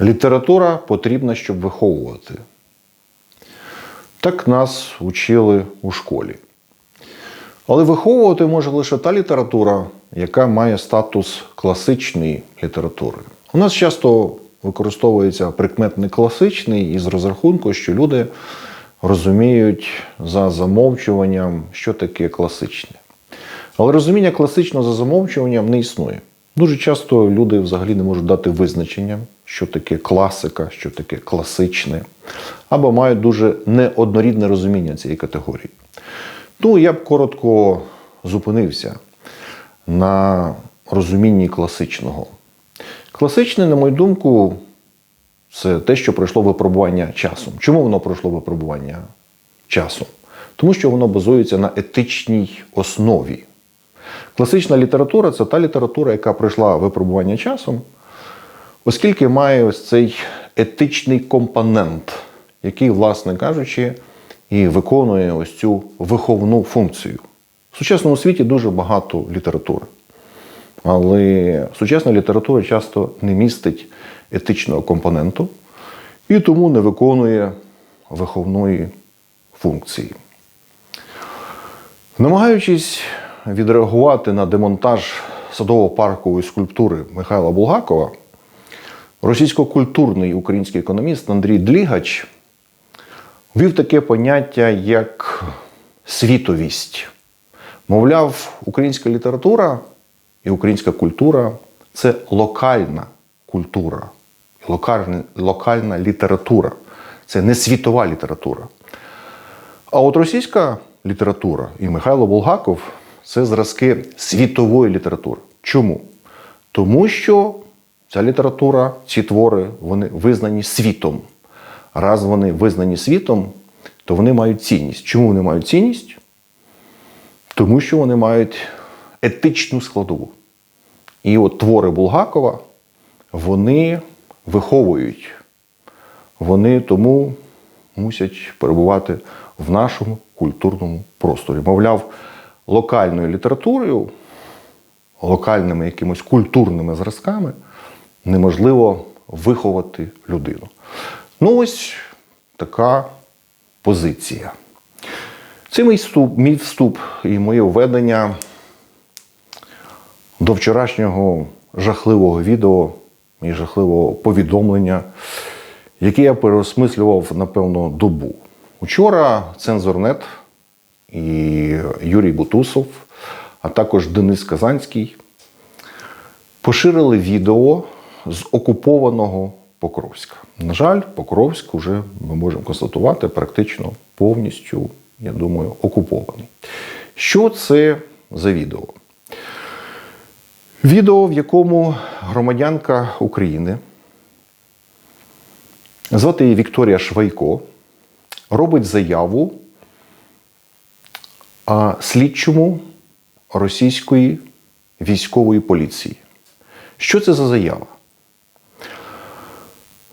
Література потрібна, щоб виховувати. Так нас учили у школі. Але виховувати може лише та література, яка має статус класичної літератури. У нас часто використовується прикметник класичний із розрахунку, що люди розуміють за замовчуванням, що таке класичне. Але розуміння класичного за замовчуванням не існує. Дуже часто люди взагалі не можуть дати визначення, що таке класика, що таке класичне, або мають дуже неоднорідне розуміння цієї категорії. Ну, я б коротко зупинився на розумінні класичного. Класичне, на мою думку, це те, що пройшло випробування часом. Чому воно пройшло випробування часом? Тому що воно базується на етичній основі. Класична література це та література, яка пройшла випробування часом, оскільки має ось цей етичний компонент, який, власне кажучи, і виконує ось цю виховну функцію. В сучасному світі дуже багато літератури. Але сучасна література часто не містить етичного компоненту і тому не виконує виховної функції. Намагаючись відреагувати на демонтаж садово-паркової скульптури Михайла Булгакова, російсько-культурний український економіст Андрій Длігач ввів таке поняття, як світовість. Мовляв, українська література і українська культура це локальна культура, локальна, локальна література. Це не світова література. А от російська література і Михайло Булгаков це зразки світової літератури. Чому? Тому що ця література, ці твори, вони визнані світом. Раз вони визнані світом, то вони мають цінність. Чому вони мають цінність? Тому що вони мають етичну складову. І от твори Булгакова, вони виховують. Вони тому мусять перебувати в нашому культурному просторі. Мовляв, локальною літературою, локальними якимось культурними зразками неможливо виховати людину. Ну, ось така позиція. Це мій вступ, мій вступ і моє введення до вчорашнього жахливого відео і жахливого повідомлення, яке я переосмислював, напевно, добу. Учора цензорнет і Юрій Бутусов, а також Денис Казанський поширили відео з окупованого Покровська. На жаль, Покровськ вже ми можемо констатувати практично повністю, я думаю, окупований. Що це за відео? Відео, в якому громадянка України, звати її Вікторія Швайко, робить заяву слідчому російської військової поліції. Що це за заява?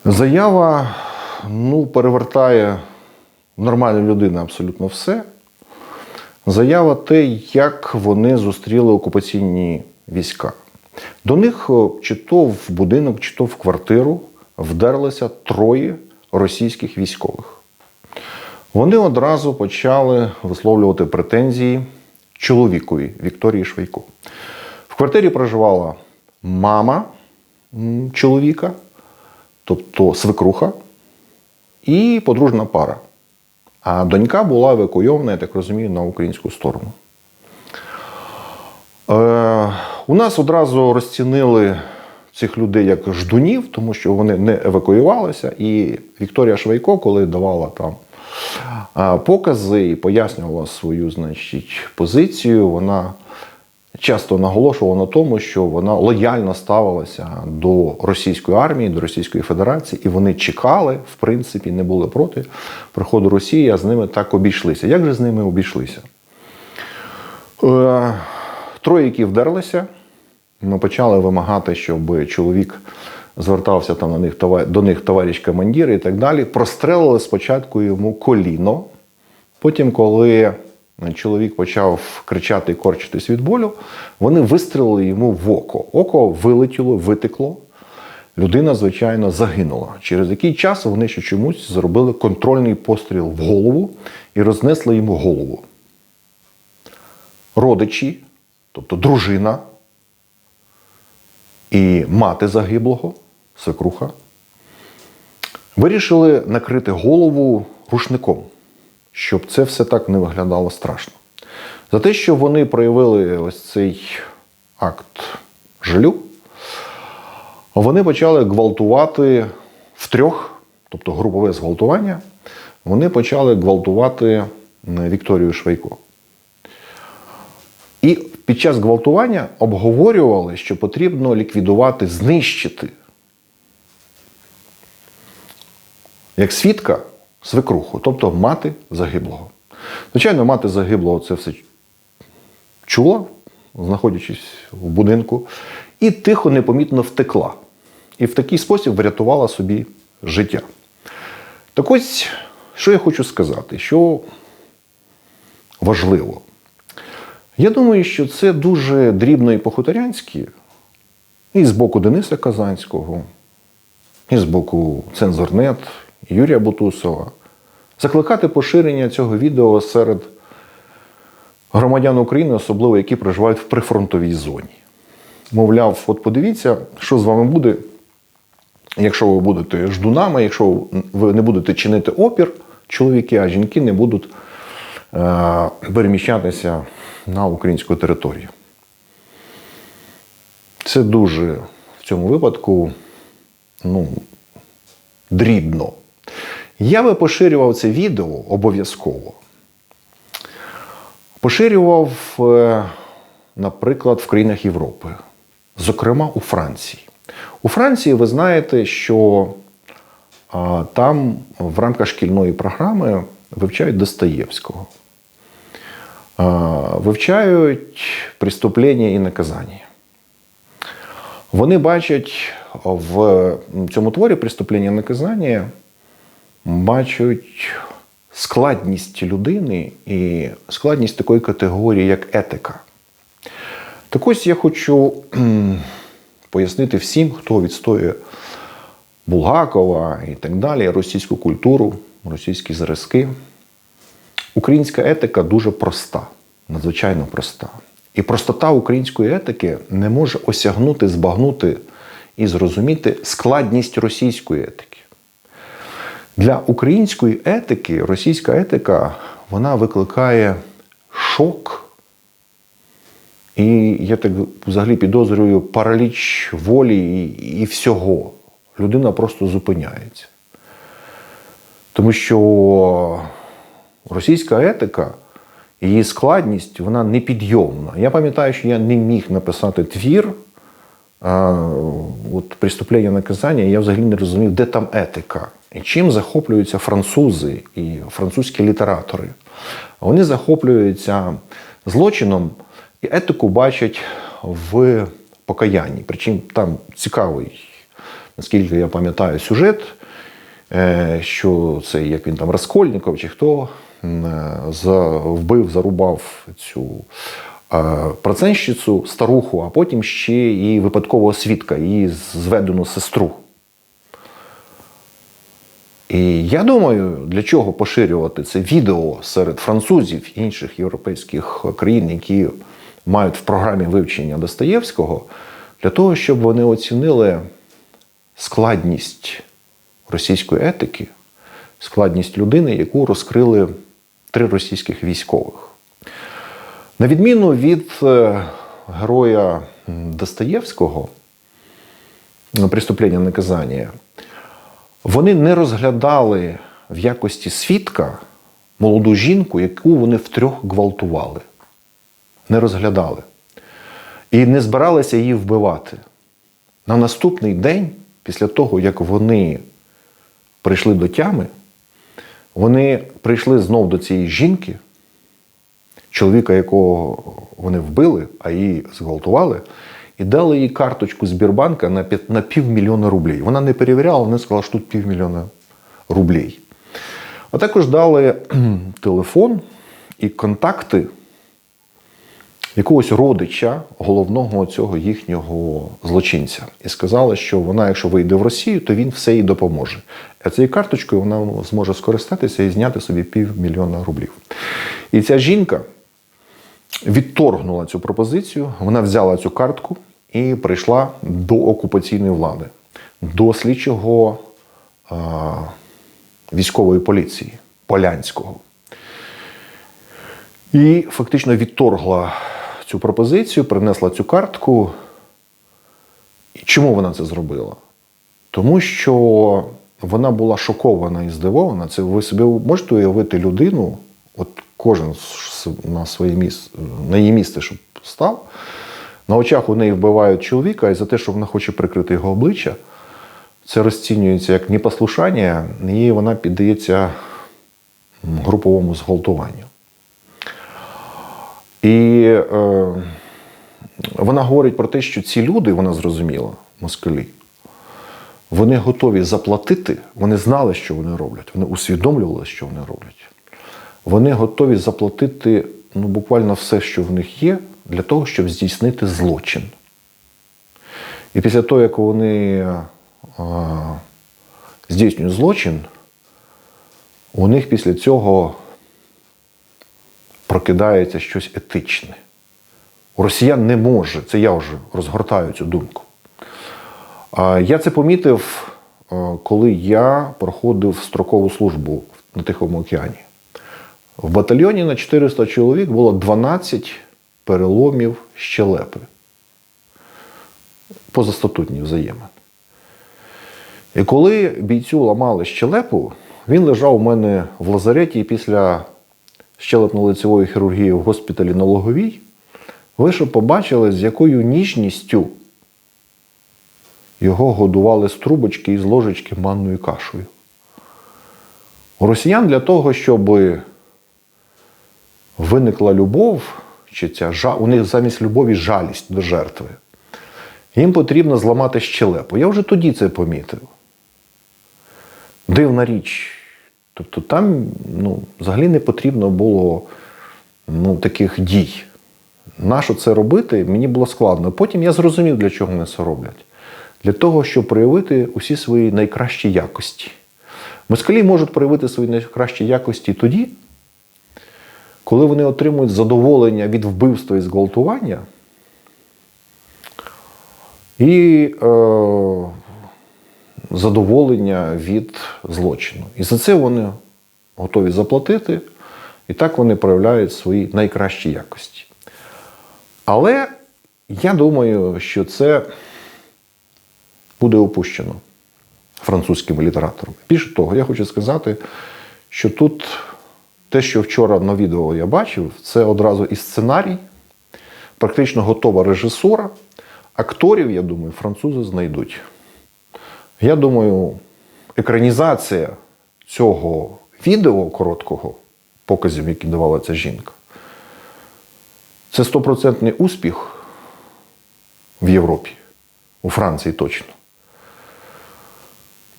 Заява ну, перевертає нормальна людина абсолютно все. Заява те, як вони зустріли окупаційні війська. До них чи то в будинок, чи то в квартиру вдерлися троє російських військових. Вони одразу почали висловлювати претензії чоловікові Вікторії Швейко. В квартирі проживала мама чоловіка, тобто свекруха, і подружна пара. А донька була евакуйована, я так розумію, на українську сторону. Е, у нас одразу розцінили цих людей як ждунів, тому що вони не евакуювалися. І Вікторія Швейко, коли давала там покази і пояснювала свою значить, позицію, вона часто наголошувала на тому, що вона лояльно ставилася до російської армії, до Російської Федерації, і вони чекали, в принципі, не були проти приходу Росії, а з ними так обійшлися. Як же з ними обійшлися? Е, троє, які вдерлися, ми почали вимагати, щоб чоловік звертався там на них до них товариш командир і так далі. Прострелили спочатку йому коліно. Потім, коли чоловік почав кричати і корчитись від болю, вони вистрілили йому в око. Око вилетіло, витекло. людина, звичайно, загинула. Через який час вони ще чомусь зробили контрольний постріл в голову і рознесли йому голову. Родичі, тобто дружина і мати загиблого, свекруха, вирішили накрити голову рушником, щоб це все так не виглядало страшно. За те, що вони проявили ось цей акт жалю, вони почали гвалтувати втрьох, тобто групове зґвалтування, вони почали гвалтувати Вікторію Швейко. І під час гвалтування обговорювали, що потрібно ліквідувати, знищити як свідка свекруху, тобто мати загиблого. Звичайно, мати загиблого це все чула, знаходячись в будинку, і тихо, непомітно втекла. І в такий спосіб врятувала собі життя. Так ось, що я хочу сказати, що важливо. Я думаю, що це дуже дрібно і по-хуторянськи, і з боку Дениса Казанського, і з боку Цензорнет, Юрія Бутусова, закликати поширення цього відео серед громадян України, особливо які проживають в прифронтовій зоні. Мовляв, от подивіться, що з вами буде, якщо ви будете ждунами, якщо ви не будете чинити опір, чоловіки, а жінки не будуть е- переміщатися на українську територію. Це дуже в цьому випадку ну, дрібно. Я би поширював це відео обов'язково. Поширював, е, наприклад, в країнах Європи, зокрема у Франції. У Франції ви знаєте, що там в рамках шкільної програми вивчають Достоєвського, вивчають преступлення і наказання. Вони бачать в цьому творі преступлення і наказання, бачать складність людини і складність такої категорії, як етика. Так ось я хочу пояснити всім, хто відстоює Булгакова і так далі, російську культуру, російські зразки. Українська етика дуже проста, надзвичайно проста. І простота української етики не може осягнути, збагнути і зрозуміти складність російської етики. Для української етики російська етика вона викликає шок. І я так взагалі підозрюю параліч волі і, всього. Людина просто зупиняється. Тому що російська етика, її складність, вона непідйомна. Я пам'ятаю, що я не міг написати твір а, от, преступлення наказання, я взагалі не розумів, де там етика. І чим захоплюються французи і французькі літератори? Вони захоплюються злочином і етику бачать в покаянні. Причому там цікавий, наскільки я пам'ятаю, сюжет, е, що це як він там Раскольников чи хто вбив, зарубав цю проценщицю старуху, а потім ще і випадкового свідка, її зведену сестру. І я думаю, для чого поширювати це відео серед французів і інших європейських країн, які мають в програмі вивчення Достоєвського, для того, щоб вони оцінили складність російської етики, складність людини, яку розкрили три російських військових. На відміну від е, героя Достоєвського, преступлення наказання, вони не розглядали в якості свідка молоду жінку, яку вони втрьох гвалтували. Не розглядали. І не збиралися її вбивати. На наступний день, після того, як вони прийшли до тями, вони прийшли знов до цієї жінки, чоловіка, якого вони вбили, а її зґвалтували, і дали їй карточку Збірбанка на на півмільйона рублів. Вона не перевіряла, вони сказали, що тут півмільйона рублів. А також дали телефон і контакти якогось родича головного цього їхнього злочинця. І сказала, що вона, якщо вийде в Росію, то він все їй допоможе. А цією карточкою вона зможе скористатися і зняти собі півмільйона рублів. І ця жінка відторгнула цю пропозицію, вона взяла цю картку і прийшла до окупаційної влади, до слідчого а, військової поліції Полянського. І фактично відторгла цю пропозицію, принесла цю картку. І чому вона це зробила? Тому що вона була шокована і здивована. Це ви собі можете уявити людину, от кожен на своє місце, на її місце, щоб став. На очах у неї вбивають чоловіка, і за те, що вона хоче прикрити його обличчя, це розцінюється як непослушання, і вона піддається груповому зґвалтуванню. І е, вона говорить про те, що ці люди, вона зрозуміла, москалі, вони готові заплатити, вони знали, що вони роблять, вони усвідомлювали, що вони роблять. Вони готові заплатити ну, буквально все, що в них є, для того, щоб здійснити злочин. І після того, як вони а, здійснюють злочин, у них після цього прокидається щось етичне. У росіян не може, це я вже розгортаю цю думку. А Я це помітив, коли я проходив строкову службу на Тихому океані. В батальйоні на 400 чоловік було 12 переломів щелепи. Позастатутні взаємин. І коли бійцю ламали щелепу, він лежав у мене в лазареті після щелепно-лицевої хірургії в госпіталі на Логовій. Ви щоб побачили, з якою ніжністю його годували з трубочки і з ложечки манною кашею. У росіян для того, щоб виникла любов, чи ця жа... у них замість любові жалість до жертви, їм потрібно зламати щелепу. Я вже тоді це помітив. Дивна річ. Тобто там ну, взагалі не потрібно було ну, таких дій. Нащо це робити, мені було складно. Потім я зрозумів, для чого вони це роблять. Для того, щоб проявити усі свої найкращі якості. Москалі можуть проявити свої найкращі якості тоді, коли вони отримують задоволення від вбивства і зґвалтування. І е, задоволення від злочину. І за це вони готові заплатити, і так вони проявляють свої найкращі якості. Але я думаю, що це буде опущено французькими літераторами. Більше того, я хочу сказати, що тут те, що вчора на відео я бачив, це одразу і сценарій, практично готова режисура. Акторів, я думаю, французи знайдуть. Я думаю, екранізація цього відео короткого показів, які давала ця жінка, це стопроцентний успіх в Європі, у Франції точно.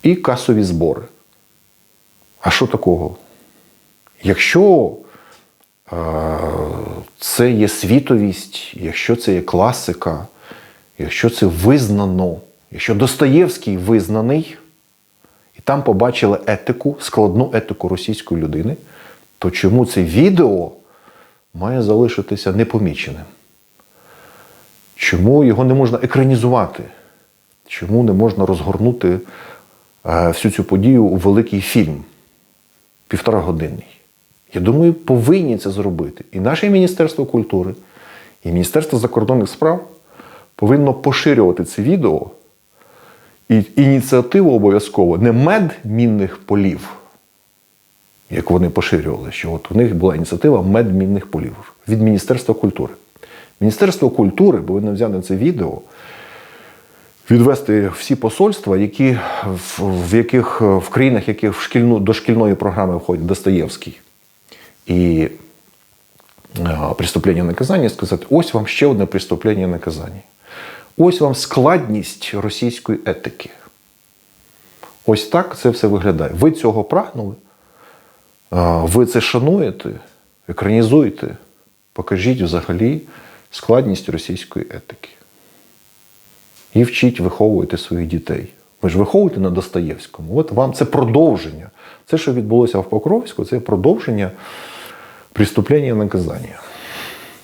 І касові збори. А що такого? Якщо е, це є світовість, якщо це є класика, якщо це визнано, якщо Достоєвський визнаний, і там побачили етику, складну етику російської людини, то чому це відео має залишитися непоміченим? Чому його не можна екранізувати? Чому не можна розгорнути е, всю цю подію у великий фільм півторагодинний? Я думаю, повинні це зробити. І наше Міністерство культури, і Міністерство закордонних справ повинно поширювати це відео. І ініціативу обов'язково не мед мінних полів, як вони поширювали, що от у них була ініціатива мед мінних полів від Міністерства культури. Міністерство культури повинно взяти це відео, відвести всі посольства, які, в, в яких в країнах, яких в шкільну, до шкільної програми входить Достоєвський і преступлення наказання, сказати: ось вам ще одне преступлення наказання. Ось вам складність російської етики. Ось так це все виглядає. Ви цього прагнули, ви це шануєте, екранізуєте, покажіть взагалі складність російської етики. І вчіть виховувати своїх дітей. Ви ж виховуєте на Достоєвському. От вам це продовження. Це, що відбулося в Покровську, це продовження преступлення і наказання.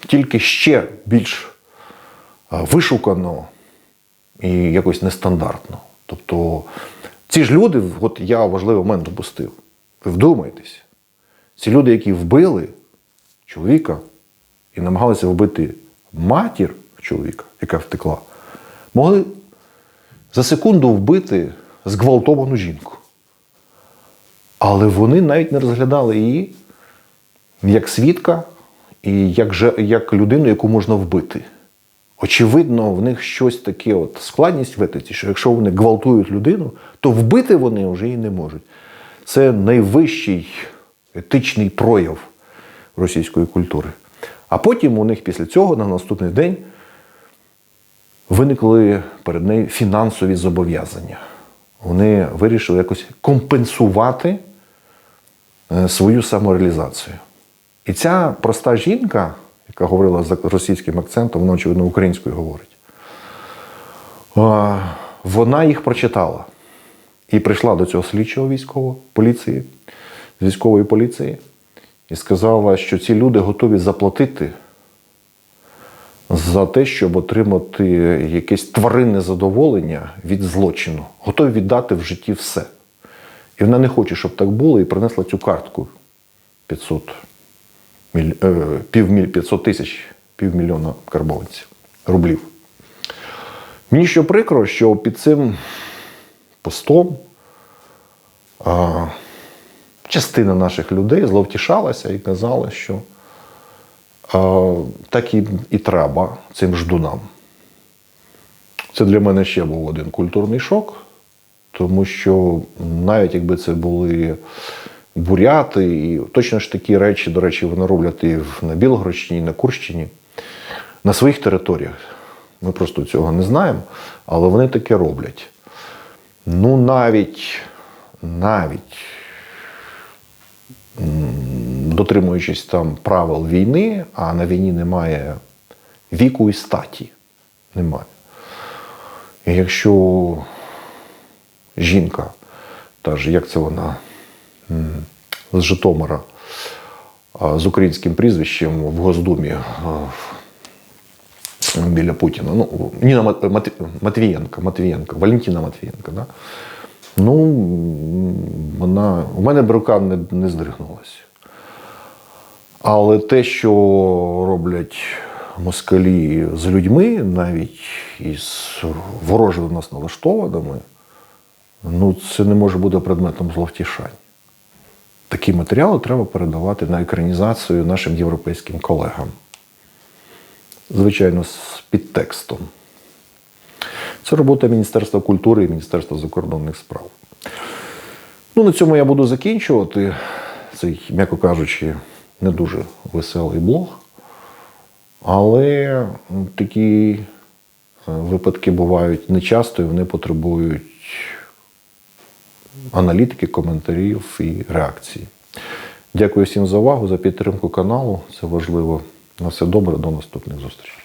Тільки ще більш вишукано і якось нестандартно. Тобто, ці ж люди, от я важливий момент допустив. Ви вдумайтесь, ці люди, які вбили чоловіка і намагалися вбити матір чоловіка, яка втекла, могли за секунду вбити зґвалтовану жінку. Але вони навіть не розглядали її як свідка і як, як людину, яку можна вбити. Очевидно, в них щось таке от складність в етиці, що якщо вони гвалтують людину, то вбити вони вже її не можуть. Це найвищий етичний прояв російської культури. А потім у них після цього на наступний день виникли перед нею фінансові зобов'язання. Вони вирішили якось компенсувати е, свою самореалізацію. І ця проста жінка, яка говорила з російським акцентом, вона, очевидно, українською говорить. Вона їх прочитала і прийшла до цього слідчого військового поліції, з військової поліції, і сказала, що ці люди готові заплатити за те, щоб отримати якесь тваринне задоволення від злочину, готові віддати в житті все. І вона не хоче, щоб так було, і принесла цю картку 500 міль... е, півміль... 500 тисяч півмільйона карбованців рублів. Мені що прикро, що під цим постом а, частина наших людей зловтішалася і казала, що а, так і, і треба цим ждунам. Це для мене ще був один культурний шок, тому що навіть якби це були буряти, і точно ж такі речі, до речі, вони роблять і на Білгородщині, і на Курщині, на своїх територіях. Ми просто цього не знаємо, але вони таке роблять. Ну, навіть, навіть дотримуючись там правил війни, а на війні немає віку і статі. Немає. І якщо жінка, та ж, як це вона, з Житомира, з українським прізвищем в Госдумі біля Путіна. Ну, Ніна Мат- Мат- Матвієнка, Матвієнка, Валентина Матвієнка. Да? Ну, вона, у мене б рука не, не здригнулася. Але те, що роблять москалі з людьми, навіть із вороже до нас налаштованими, ну, це не може бути предметом зловтішань. Такі матеріали треба передавати на екранізацію нашим європейським колегам. Звичайно, з підтекстом. Це робота Міністерства культури і Міністерства закордонних справ. Ну, на цьому я буду закінчувати цей, м'яко кажучи, не дуже веселий блог. Але такі е, випадки бувають нечасто і вони потребують аналітики, коментарів і реакції. Дякую всім за увагу, за підтримку каналу. Це важливо. На все добре, до наступних зустрічей.